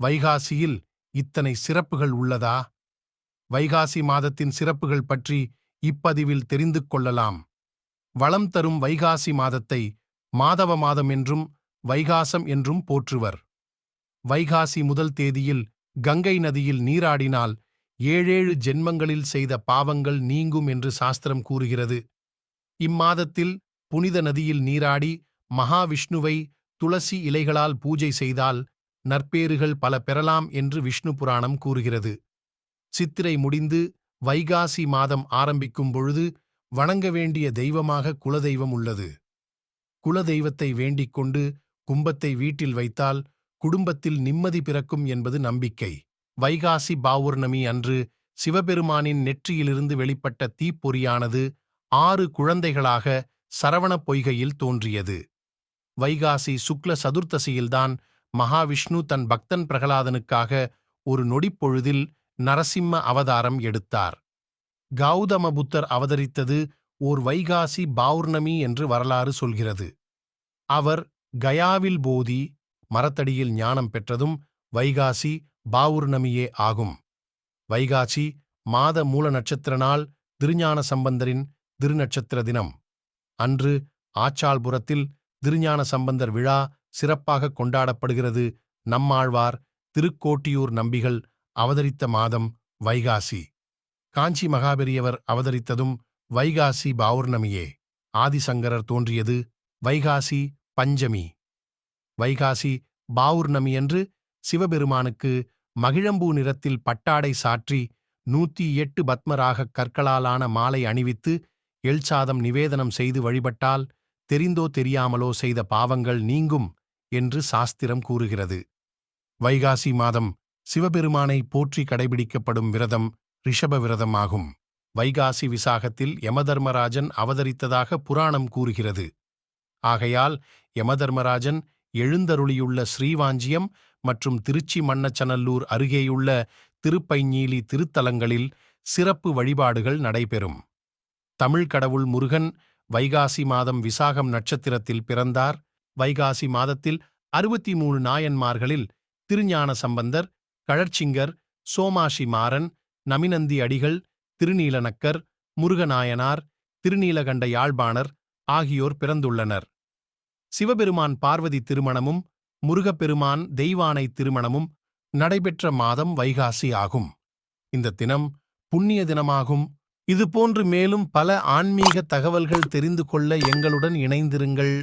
வைகாசியில் இத்தனை சிறப்புகள் உள்ளதா? வைகாசி மாதத்தின் சிறப்புகள் பற்றி இப்பதிவில் தெரிந்து கொள்ளலாம். வளம் தரும் வைகாசி மாதத்தை மாதவ மாதம் என்றும் வைகாசம் என்றும் போற்றுவர். வைகாசி முதல் தேதியில் கங்கை நதியில் நீராடினால் ஏழேழு ஜென்மங்களில் செய்த பாவங்கள் நீங்கும் என்று சாஸ்திரம் கூறுகிறது. இம்மாதத்தில் புனித நதியில் நீராடி மகாவிஷ்ணுவை துளசி இலைகளால் பூஜை செய்தால் நற்பேறுகள் பல பெறலாம் என்று விஷ்ணு புராணம் கூறுகிறது. சித்திரை முடிந்து வைகாசி மாதம் ஆரம்பிக்கும் பொழுது வணங்க வேண்டிய தெய்வமாக குலதெய்வம் உள்ளது. குலதெய்வத்தை வேண்டிக் கொண்டு கும்பத்தை வீட்டில் வைத்தால் குடும்பத்தில் நிம்மதி பிறக்கும் என்பது நம்பிக்கை. வைகாசி பௌர்ணமி அன்று சிவபெருமானின் நெற்றியிலிருந்து வெளிப்பட்ட தீப்பொறியானது ஆறு குழந்தைகளாக சரவணப் பொய்கையில் தோன்றியது. வைகாசி சுக்ல சதுர்த்தசியில்தான் மகாவிஷ்ணு தன் பக்தன் பிரகலாதனுக்காக ஒரு நொடிப்பொழுதில் நரசிம்ம அவதாரம் எடுத்தார். கௌதம புத்தர் அவதரித்தது ஓர் வைகாசி பௌர்ணமி என்று வரலாறு சொல்கிறது. அவர் கயாவில் போதி மரத்தடியில் ஞானம் பெற்றதும் வைகாசி பௌர்ணமியே ஆகும். வைகாசி மாத மூல நட்சத்திர நாள் திருஞான சம்பந்தரின் திருநட்சத்திர தினம். அன்று ஆச்சாள்புரத்தில் திருஞான சம்பந்தர் விழா சிறப்பாக கொண்டாடப்படுகிறது. நம்மாழ்வார் திருக்கோட்டியூர் நம்பிகள் அவதரித்த மாதம் வைகாசி. காஞ்சி மகாபெரியவர் அவதரித்ததும் வைகாசி பௌர்ணமியே ஆதிசங்கரர் தோன்றியது வைகாசி பஞ்சமி. வைகாசி பௌர்ணமியன்று சிவபெருமானுக்கு மகிழம்பூ நிறத்தில் பட்டாடை சாற்றி நூத்தி எட்டு பத்மராகக் கற்களாலான மாலை அணிவித்து எல்சாதம் நிவேதனம் செய்து வழிபட்டால் தெரிந்தோ தெரியாமலோ செய்த பாவங்கள் நீங்கும். என்று சாஸ்திரம் கூறுகிறது. வைகாசி மாதம் சிவபெருமானை போற்றி கடைபிடிக்கப்படும் விரதம் ரிஷப விரதமாகும். வைகாசி விசாகத்தில் யமதர்மராஜன் அவதரித்ததாக புராணம் கூறுகிறது. ஆகையால் யமதர்மராஜன் எழுந்தருளியுள்ள ஸ்ரீவாஞ்சியம் மற்றும் திருச்சி மன்னச்சநல்லூர் அருகேயுள்ள திருப்பைஞீலி திருத்தலங்களில் சிறப்பு வழிபாடுகள் நடைபெறும். தமிழ் கடவுள் முருகன் வைகாசி மாதம் விசாகம் நட்சத்திரத்தில் பிறந்தார். வைகாசி மாதத்தில் அறுபத்தி மூணு நாயன்மார்களில் திருஞான சம்பந்தர் கழற்சிங்கர் சோமாஷி மாறன் நமினந்தி அடிகள் திருநீலநக்கர் முருகநாயனார் திருநீலகண்ட யாழ்ப்பாணர் ஆகியோர் பிறந்துள்ளனர். சிவபெருமான் பார்வதி திருமணமும் முருகப்பெருமான் தெய்வானை திருமணமும் நடைபெற்ற மாதம் வைகாசி ஆகும். இந்த தினம் புண்ணிய தினமாகும். இதுபோன்று மேலும் பல ஆன்மீக தகவல்கள் தெரிந்து கொள்ள எங்களுடன் இணைந்திருங்கள்.